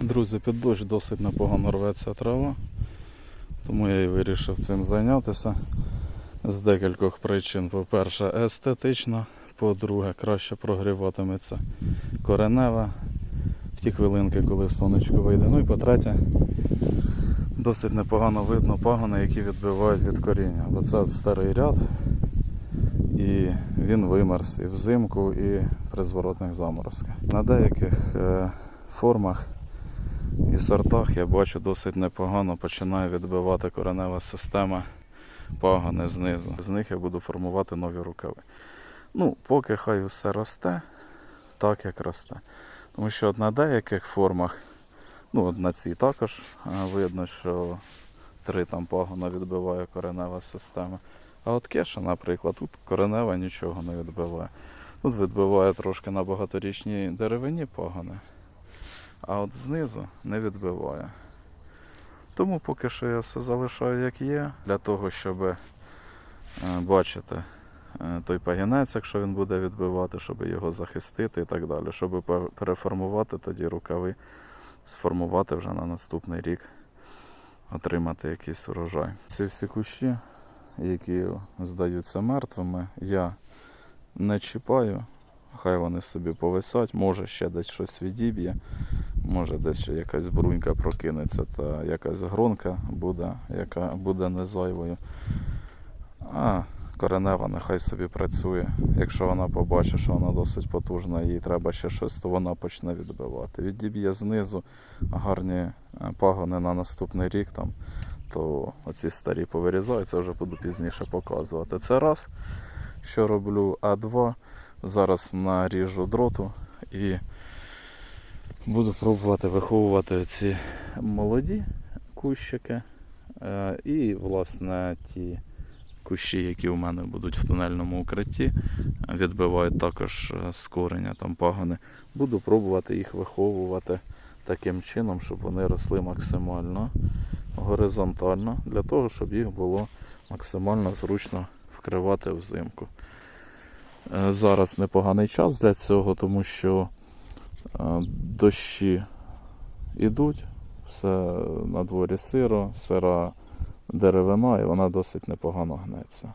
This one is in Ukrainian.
Друзі, під дощ досить непогано рветься трава, тому я і вирішив цим зайнятися з декількох причин. По-перше, естетично, по-друге, краще прогріватиметься коренева в ті хвилинки, коли сонечко вийде. Ну і по-третє, досить непогано видно пагони, які відбивають від коріння. Бо це старий ряд, і він вимерз і взимку, і при зворотних заморозках. На деяких е, формах і сортах я бачу досить непогано починає відбивати коренева система пагони знизу. З них я буду формувати нові рукави. Ну, поки хай все росте, так як росте. Тому що на деяких формах, ну от на цій також е, видно, що три там пагона відбиває коренева система. А от кеша, наприклад, тут коренева нічого не відбиває. Тут відбиває трошки на багаторічній деревині пагони, а от знизу не відбиває. Тому поки що я все залишаю як є, для того, щоб е, бачити е, той пагінець, якщо він буде відбивати, щоб його захистити і так далі, щоб переформувати тоді рукави, сформувати вже на наступний рік, отримати якийсь урожай. Ці всі кущі, які здаються мертвими, я не чіпаю. Хай вони собі повисять, може ще десь щось відіб'є, може десь якась брунька прокинеться, та якась гронка буде, яка буде не зайвою. А коренева нехай собі працює. Якщо вона побачить, що вона досить потужна, їй треба ще щось, то вона почне відбивати. Відіб'є знизу гарні е, пагони на наступний рік, там, то оці старі повирізають, це вже буду пізніше показувати. Це раз, що роблю, а два. Зараз наріжу дроту і буду пробувати виховувати ці молоді кущики. Е, І, власне, ті кущі, які у мене будуть в тунельному укритті, відбивають також з кореня там пагони. Буду пробувати їх виховувати таким чином, щоб вони росли максимально горизонтально, для того, щоб їх було максимально зручно вкривати взимку. Е, Зараз непоганий час для цього, тому що дощі йдуть, все на дворі сиро, сира деревина, і вона досить непогано гнеться.